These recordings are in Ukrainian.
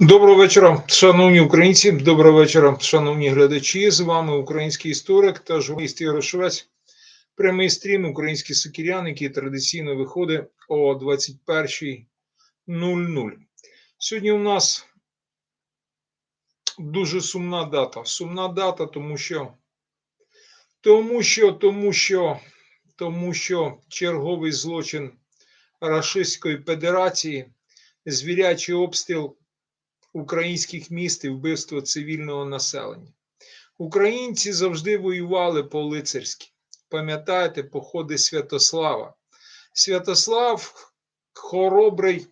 Доброго вечора, шановні українці. Доброго вечора, шановні глядачі. З вами український історик та журналіст Ігор Швець. Прямий стрім Український сокірян, який традиційно виходить о 21.00. Сьогодні у нас дуже сумна дата. Сумна дата, тому що тому що, тому що, тому що черговий злочин Рашистської Федерації, звірячий обстріл українських міст і вбивство цивільного населення. Українці завжди воювали по-лицарськи. Пам'ятаєте, походи Святослава. Святослав, хоробрий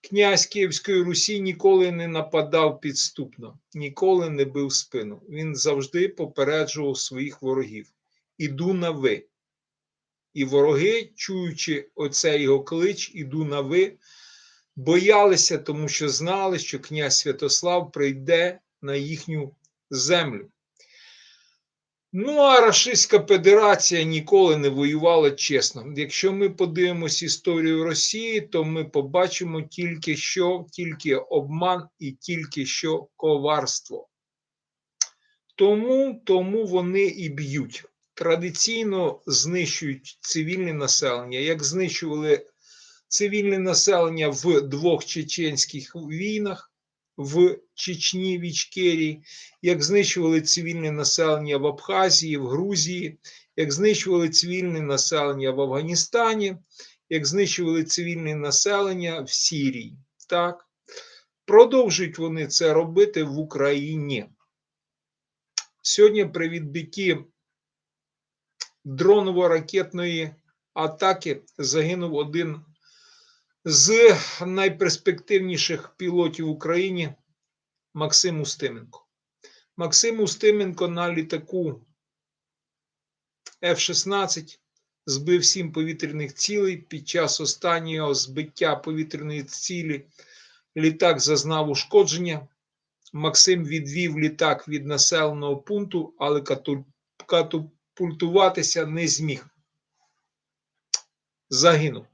князь Київської Русі, ніколи не нападав підступно, ніколи не бив спину. Він завжди попереджував своїх ворогів: іду на ви. І вороги, чуючи оцей його клич, іду на ви, боялися, тому що знали, що князь Святослав прийде на їхню землю. Ну, а Рашистська Федерація ніколи не воювала чесно. Якщо ми подивимось історію Росії, то ми побачимо тільки що, тільки обман і тільки що коварство. Тому, тому вони і б'ють. Традиційно знищують цивільне населення, як знищували цивільне населення в двох чеченських війнах в Чечні, в Ічкерії, як знищували цивільне населення в Абхазії, в Грузії, як знищували цивільне населення в Афганістані, як знищували цивільне населення в Сірії. Так, продовжують вони це робити в Україні. Сьогодні при відбитті дроново-ракетної атаки загинув один з найперспективніших пілотів в Україні Максим Устименко. Максим Устименко на літаку F-16 збив сім повітряних цілей. Під час останнього збиття повітряної цілі літак зазнав ушкодження. Максим відвів літак від населеного пункту, але катапультуватися не зміг. Загинув.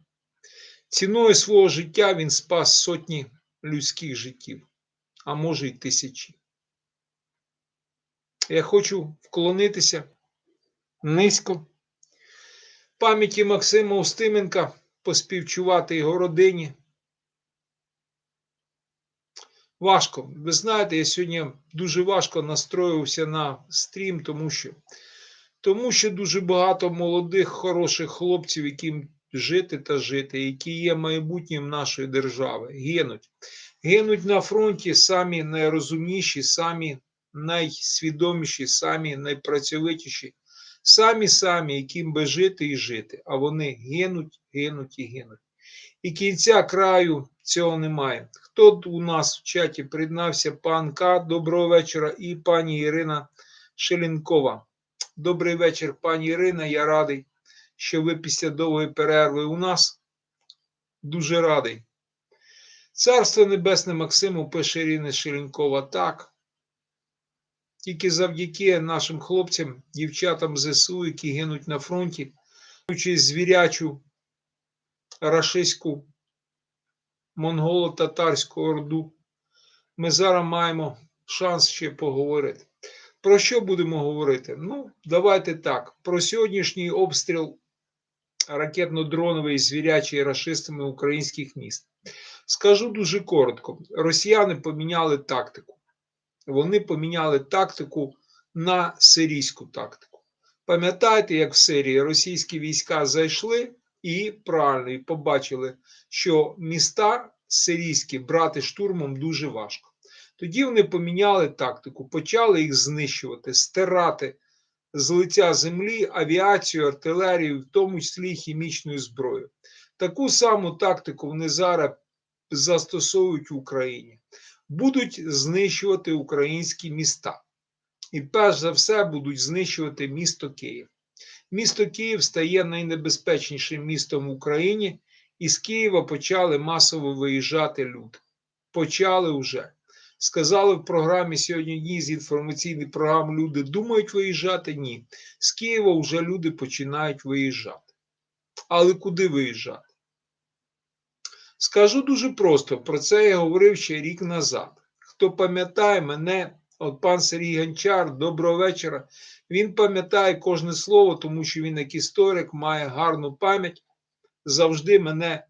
Ціною свого життя він спас сотні людських життів, а може й тисячі. Я хочу вклонитися низько пам'яті Максима Устименка, поспівчувати його родині. Важко. Ви знаєте, я сьогодні дуже важко настроювався на стрім, тому що, тому що дуже багато молодих, хороших хлопців, яким жити та жити, які є майбутнім нашої держави, гинуть. Гинуть на фронті самі найрозумніші, самі найсвідоміші, самі найпрацьовитіші, самі самі, яким би жити і жити, а вони гинуть, гинуть і гинуть. І кінця краю цього немає. Хто у нас в чаті приєднався? Пан К. Доброго вечора і пані Ірина Шелінкова. Добрий вечір, пані Ірина. Я радий що ви після довгої перерви у нас. Дуже радий. Царство Небесне Максиму пише Ірина Шеленкова так. Тільки завдяки нашим хлопцям, дівчатам ЗСУ, які гинуть на фронті, звірячу рашистську монголо-татарську орду, ми зараз маємо шанс ще поговорити. Про що будемо говорити? Ну, давайте так. Про сьогоднішній обстріл ракетно-дроновий звірячий рашистами українських міст. Скажу дуже коротко: росіяни поміняли тактику. Вони поміняли тактику на сирійську тактику. Пам'ятаєте, як в Сирії російські війська зайшли і правильно і побачили, що міста сирійські брати штурмом дуже важко. Тоді вони поміняли тактику, почали їх знищувати, стирати з лиця землі авіацію, артилерію, в тому числі хімічною зброєю. Таку саму тактику вони зараз застосовують в Україні, будуть знищувати українські міста. І перш за все будуть знищувати місто Київ. Місто Київ стає найнебезпечнішим містом в Україні, і з Києва почали масово виїжджати люди. Почали вже. Сказали в програмі сьогодні одній з інформаційних програм люди думають виїжджати? Ні. З Києва вже люди починають виїжджати. Але куди виїжджати? Скажу дуже просто, про це я говорив ще рік назад. Хто пам'ятає мене, от пан Сергій Гончар, доброго вечора. Він пам'ятає кожне слово, тому що він, як історик, має гарну пам'ять, завжди мене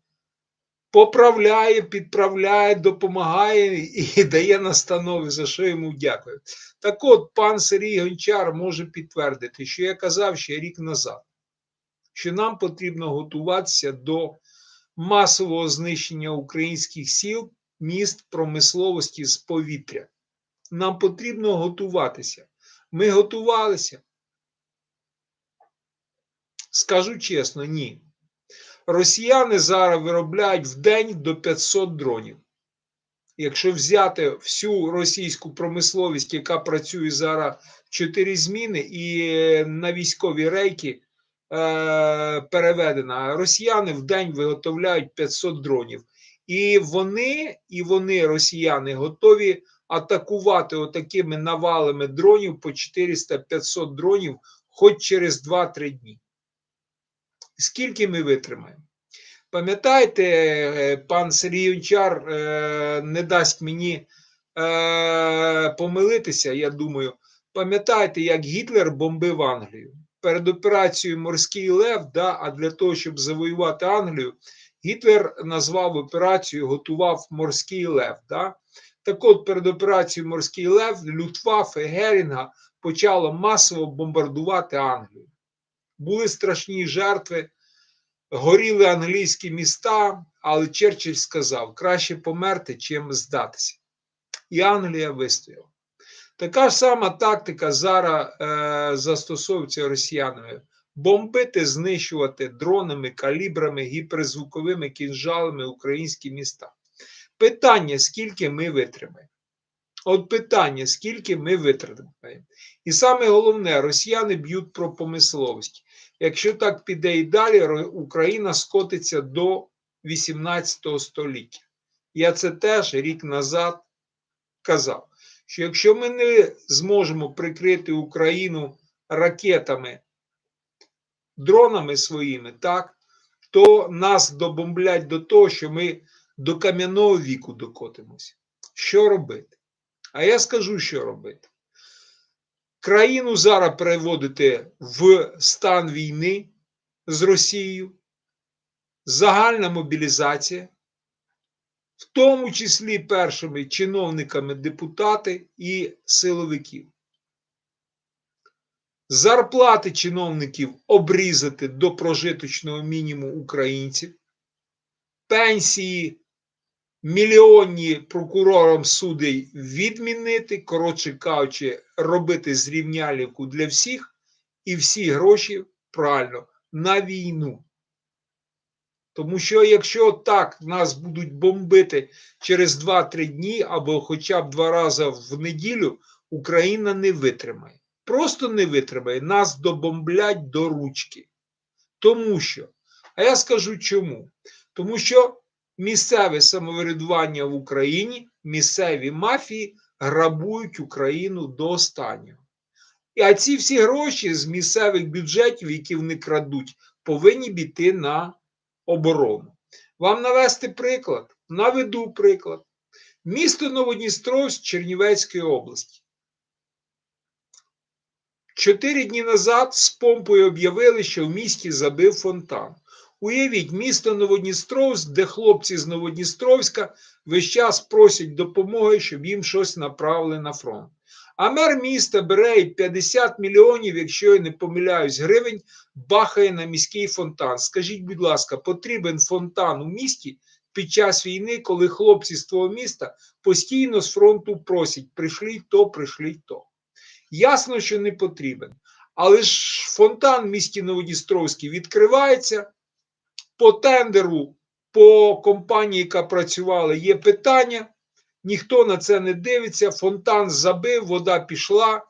поправляє, підправляє, допомагає і дає настанови, за що йому дякую. Так от, пан Сергій Гончар може підтвердити, що я казав ще рік назад, що нам потрібно готуватися до масового знищення українських сіл, міст, промисловості з повітря. Нам потрібно готуватися. Ми готувалися. Скажу чесно, ні. Росіяни зараз виробляють в день до 500 дронів. Якщо взяти всю російську промисловість, яка працює зараз в 4 зміни, і на військові рейки е, переведена, росіяни в день виготовляють 500 дронів. І вони, і вони, росіяни, готові атакувати отакими навалами дронів по 400-500 дронів хоч через 2-3 дні. Скільки ми витримаємо? Пам'ятаєте, е, пан Сергій Янчар е, не дасть мені е, помилитися, я думаю. Пам'ятаєте, як Гітлер бомбив Англію? Перед операцією Морський Лев, да, а для того, щоб завоювати Англію, Гітлер назвав операцію, готував Морський Лев. Да? Так от, перед операцією Морський Лев Люфтваффе Герінга почало масово бомбардувати Англію. Були страшні жертви, горіли англійські міста, але Черчилль сказав: краще померти, чим здатися. І Англія вистояла. Така ж сама тактика зараз е, застосовується росіянами: бомбити, знищувати дронами, калібрами, гіперзвуковими кінжалами українські міста. Питання, скільки ми витримаємо. От питання, скільки ми витратимо. І саме головне, росіяни б'ють про помисловість. Якщо так піде і далі, Україна скотиться до 18 століття. Я це теж рік назад казав, що якщо ми не зможемо прикрити Україну ракетами, дронами своїми, так, то нас добомблять до того, що ми до кам'яного віку докотимося. Що робити? А я скажу, що робити. Країну зараз переводити в стан війни з Росією, загальна мобілізація, в тому числі першими чиновниками депутати і силовиків. Зарплати чиновників обрізати до прожиточного мінімуму українців, пенсії мільйонні прокурорам судей відмінити, коротше кажучи, робити зрівнялівку для всіх і всі гроші правильно на війну. Тому що якщо так нас будуть бомбити через 2-3 дні або хоча б два рази в неділю, Україна не витримає. Просто не витримає, нас добомблять до ручки. Тому що, а я скажу чому? Тому що місцеве самоврядування в Україні, місцеві мафії грабують Україну до останнього. А ці всі гроші з місцевих бюджетів, які вони крадуть, повинні піти на оборону. Вам навести приклад? Наведу приклад. Місто Новодністровськ Чернівецької області. Чотири дні назад з помпою об'явили, що в місті забив фонтан. Уявіть, місто Новодністровськ, де хлопці з Новодністровська весь час просять допомоги, щоб їм щось направили на фронт. А мер міста бере 50 мільйонів, якщо я не помиляюсь, гривень, бахає на міський фонтан. Скажіть, будь ласка, потрібен фонтан у місті під час війни, коли хлопці з того міста постійно з фронту просять: прийшліть то, прийшліть то. Ясно, що не потрібен. Але ж фонтан в місті Новодністровський відкривається по тендеру, по компанії, яка працювала, є питання. Ніхто на це не дивиться. Фонтан забив, вода пішла.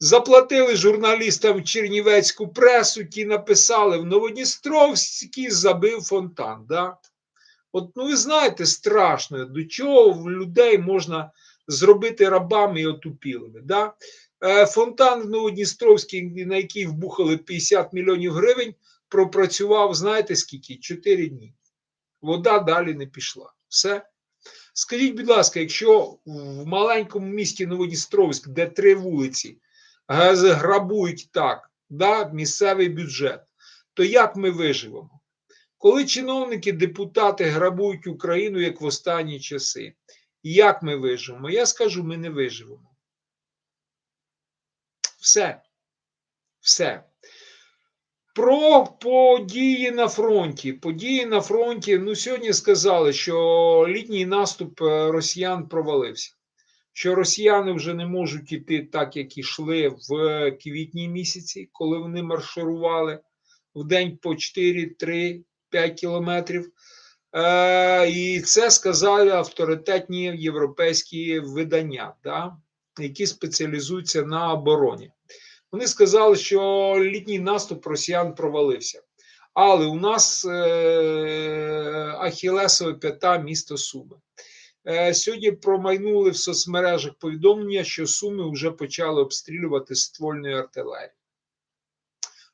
Заплатили журналістам Чернівецьку пресу, ті написали в Новодністровській забив фонтан. Да? От, ну ви знаєте, страшно, до чого в людей можна зробити рабами і отупілими. Да? Е, фонтан в Новодністровській, на який вбухали 50 мільйонів гривень, пропрацював, знаєте скільки? 4 дні. Вода далі не пішла. Все. Скажіть, будь ласка, якщо в маленькому місті Новодністровськ, де три вулиці, грабують так, да, місцевий бюджет, то як ми виживемо? Коли чиновники, депутати грабують Україну як в останні часи, як ми виживемо? Я скажу, ми не виживемо. Все. Все. Про події на фронті. Події на фронті. Ну, сьогодні сказали, що літній наступ е, росіян провалився. Що росіяни вже не можуть іти так, як ішли в квітні місяці, коли вони марширували в день по 4, 3, 5 кілометрів. Е, і це сказали авторитетні європейські видання, да, які спеціалізуються на обороні. Вони сказали, що літній наступ росіян провалився. Але у нас е, Ахілесова п'ята місто Суми. Е, сьогодні промайнули в соцмережах повідомлення, що Суми вже почали обстрілювати ствольною артилерією.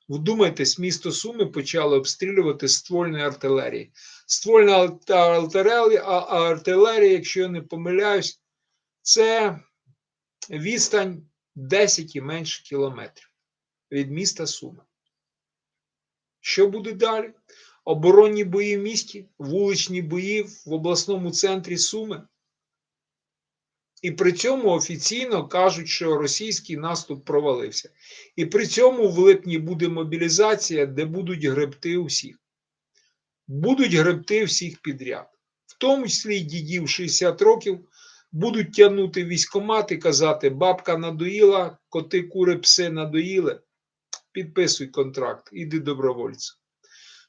Вдумайтесь, місто Суми почали обстрілювати ствольною артилерією. Ствольна артилерія, якщо я не помиляюсь, це відстань 10 і менше кілометрів від міста Суми. Що буде далі? Оборонні бої в місті, вуличні бої в обласному центрі Суми. І при цьому офіційно кажуть, що російський наступ провалився. І при цьому в липні буде мобілізація, де будуть гребти усіх. Будуть гребти всіх підряд, в тому числі й дідів 60 років, будуть тягнути військомат і казати: бабка надоїла, коти, кури, пси надоїли. Підписуй контракт, іди добровольцем.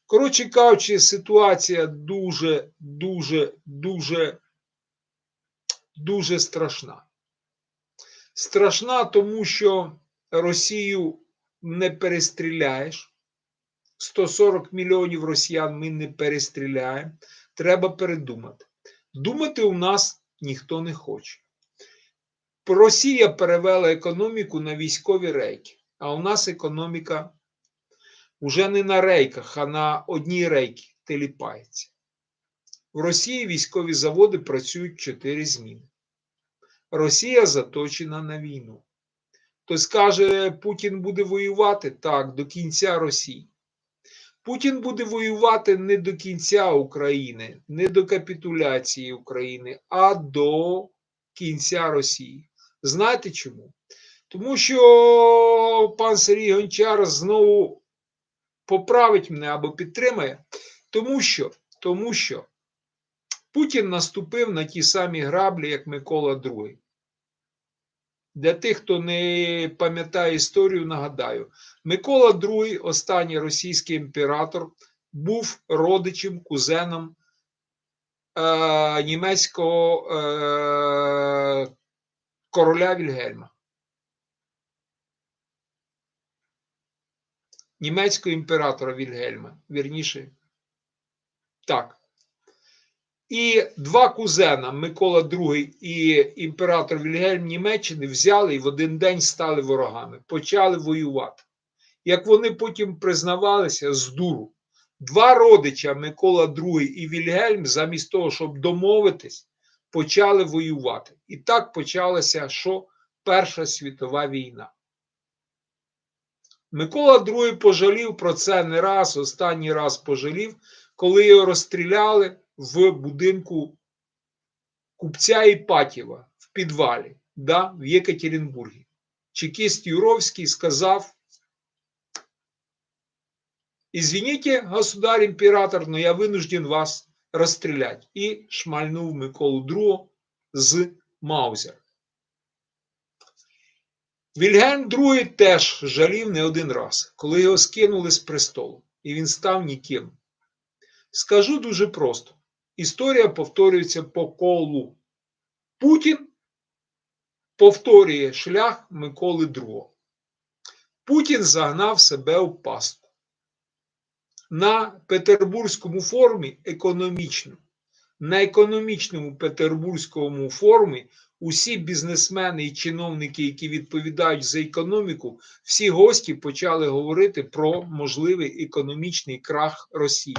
Коротше кажучи, ситуація дуже, дуже, дуже, дуже страшна. Страшна, тому що Росію не перестріляєш. 140 мільйонів росіян ми не перестріляємо. Треба передумати. Думати у нас ніхто не хоче. Росія перевела економіку на військові рейки, а у нас економіка вже не на рейках, а на одній рейці теліпається. В Росії військові заводи працюють 4 зміни. Росія заточена на війну. Хтось каже, Путін буде воювати так, до кінця Росії. Путін буде воювати не до кінця України, не до капітуляції України, а до кінця Росії. Знаєте чому? Тому що пан Сергій Гончар знову поправить мене або підтримає, тому що, тому що Путін наступив на ті самі граблі, як Микола II. Для тих, хто не пам'ятає історію, нагадаю, Микола II, останній російський імператор, був родичем, кузеном е, німецького е, короля Вільгельма. Німецького імператора Вільгельма, вірніше. Так. І два кузена Микола II і імператор Вільгельм Німеччини взяли і в один день стали ворогами, почали воювати. Як вони потім признавалися з дуру, два родича Микола II і Вільгельм, замість того, щоб домовитись, почали воювати. І так почалася що? Перша світова війна. Микола II пожалів про це не раз, останній раз пожалів, коли його розстріляли в будинку купця Іпатєва в підвалі да, в Єкатеринбургі. Чекіст Юровський сказав: Извините, государь-імператор, но я вынужден вас розстріляти. І шмальнув Миколу II з Маузера. Вільгельм II теж жалів не один раз, коли його скинули з престолу, і він став ніким. Скажу дуже просто: історія повторюється по колу. Путін повторює шлях Миколи II. Путін загнав себе у пастку. На Петербурзькому форумі економічному, на економічному Петербурзькому форумі усі бізнесмени і чиновники, які відповідають за економіку, всі гості почали говорити про можливий економічний крах Росії.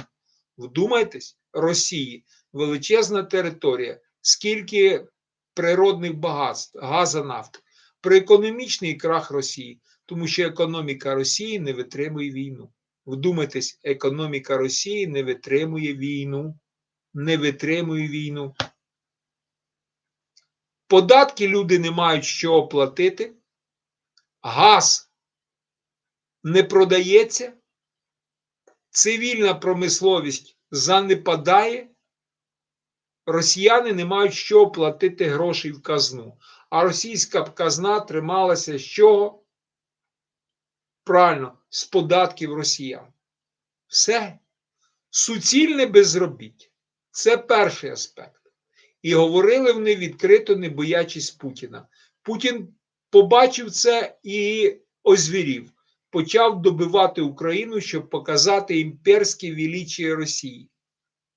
Вдумайтесь, Росії. Величезна територія, скільки природних багатств, газа нафти, при економічний крах Росії, тому що економіка Росії не витримує війну. Вдумайтесь, економіка Росії не витримує війну, не витримує війну. Податки люди не мають що платити, газ не продається, цивільна промисловість занепадає, росіяни не мають що платити грошей в казну. А російська казна трималася з чого? Правильно, з податків росіян. Все. Суцільне безробіття. Це перший аспект. І говорили вони відкрито, не боячись Путіна. Путін побачив це і озвірів. Почав добивати Україну, щоб показати імперське величіє Росії.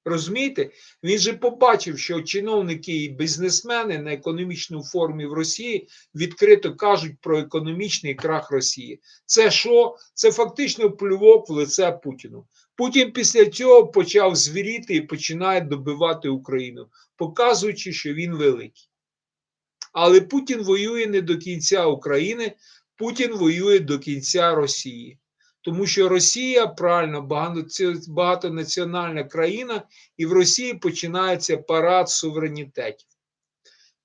Розумієте? Він же побачив, що чиновники і бізнесмени на економічному форумі в Росії відкрито кажуть про економічний крах Росії. Це що? Це фактично плювок в лице Путіну. Путін після цього почав звіріти і починає добивати Україну, показуючи, що він великий. Але Путін воює не до кінця України, Путін воює до кінця Росії. Тому що Росія правильно багатонаціональна країна, і в Росії починається парад суверенітетів.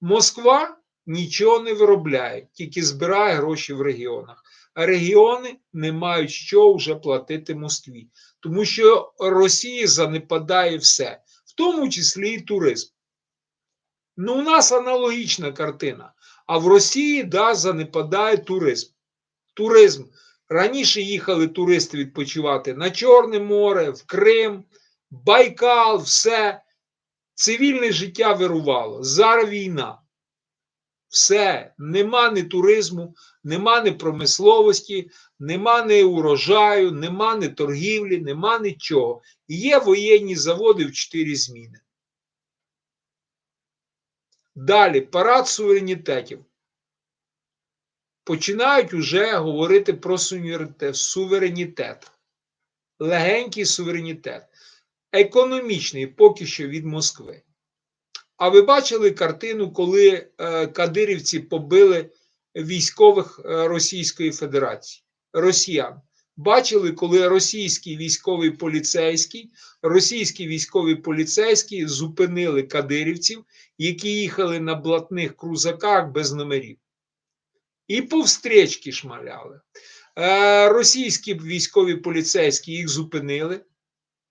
Москва нічого не виробляє, тільки збирає гроші в регіонах. А регіони не мають що вже платити Москві, тому що Росії занепадає все, в тому числі і туризм. Ну, у нас аналогічна картина. А в Росії да, занепадає туризм. Туризм. Раніше їхали туристи відпочивати на Чорне море, в Крим, Байкал, все. Цивільне життя вирувало. Зараз війна. Все, нема ні туризму, нема ні промисловості, нема ні урожаю, нема ні торгівлі, нема нічого. Є воєнні заводи в чотири зміни. Далі парад суверенітетів. Починають уже говорити про суверенітет. Легенький суверенітет. Економічний поки що від Москви. А ви бачили картину, коли е, кадирівці побили військових е, Російської Федерації, росіян? Бачили, коли російський військовий поліцейський, російські військові поліцейські зупинили кадирівців, які їхали на блатних крузаках без номерів. І повстречки шмаляли. Е, російські військові поліцейські їх зупинили.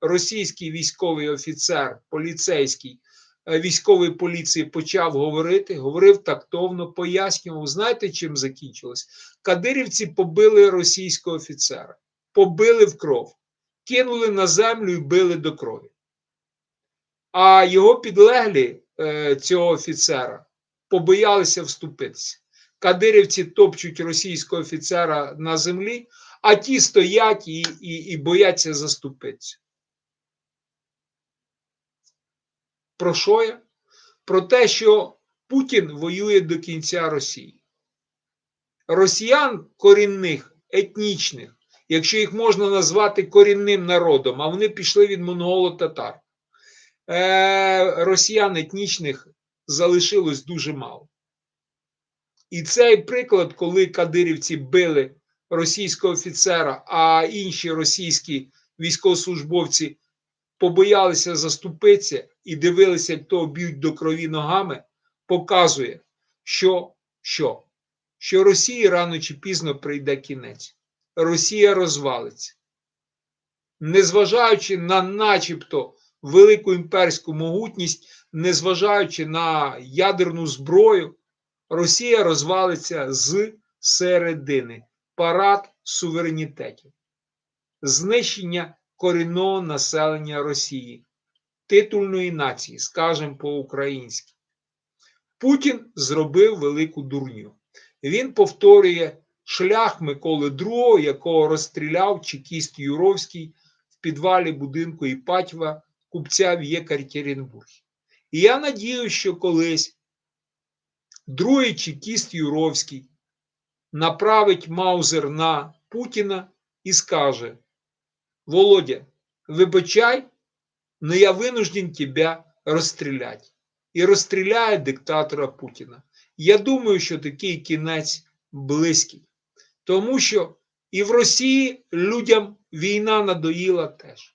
Російський військовий офіцер, поліцейський військової поліції почав говорити, говорив тактовно, пояснював. Знаєте, чим закінчилось? Кадирівці побили російського офіцера, побили в кров, кинули на землю і били до крові. А його підлеглі е, цього офіцера побоялися вступитися. Кадирівці топчуть російського офіцера на землі, а ті стоять і, і, і бояться заступитися. Про що я? Про те, що Путін воює до кінця Росії. Росіян корінних, етнічних, якщо їх можна назвати корінним народом, а вони пішли від монголо-татар. Е, Росіян етнічних залишилось дуже мало. І цей приклад, коли кадирівці били російського офіцера, а інші російські військовослужбовці побоялися заступитися і дивилися, як того б'ють до крові ногами, показує, що, що, що Росії рано чи пізно прийде кінець. Росія розвалиться. Незважаючи на начебто велику імперську могутність, незважаючи на ядерну зброю, Росія розвалиться з середини парад суверенітетів, знищення корінного населення Росії, титульної нації, скажемо по-українськи. Путін зробив велику дурню. Він повторює шлях Миколи II, якого розстріляв чекіст Юровський в підвалі будинку Іпатьва купця в Єкатеринбургі. І я надію, що колись другий чекіст Юровський направить Маузер на Путіна і скаже: Володя, вибачай, но я вынужден тебя розстріляти. І розстріляє диктатора Путіна. Я думаю, що такий кінець близький. Тому що і в Росії людям війна надоїла теж.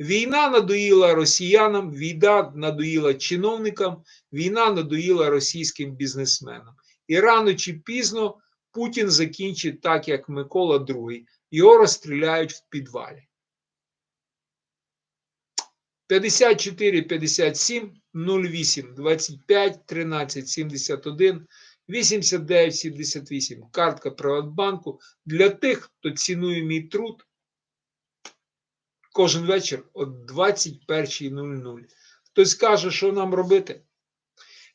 Війна надоїла росіянам, війна надоїла чиновникам, війна надоїла російським бізнесменам. І рано чи пізно Путін закінчить так, як Микола II. Його розстріляють в підвалі. 54 57 08 25 13 71 89 78. Картка Приватбанку для тих, хто цінує мій труд кожен вечір о 21.00. Хтось каже, що нам робити.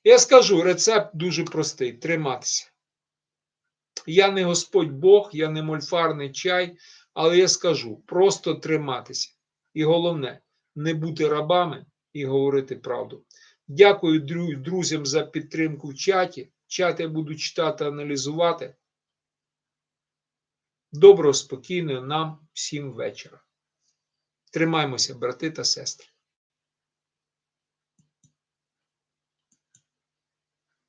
Я скажу, рецепт дуже простий: триматися. Я не Господь Бог, я не мольфарний чай, але я скажу: просто триматися. І головне, не бути рабами і говорити правду. Дякую друзям за підтримку в чаті. Чат я буду читати, аналізувати. Доброго, спокійного нам всім вечора. Тримаймося, брати та сестри.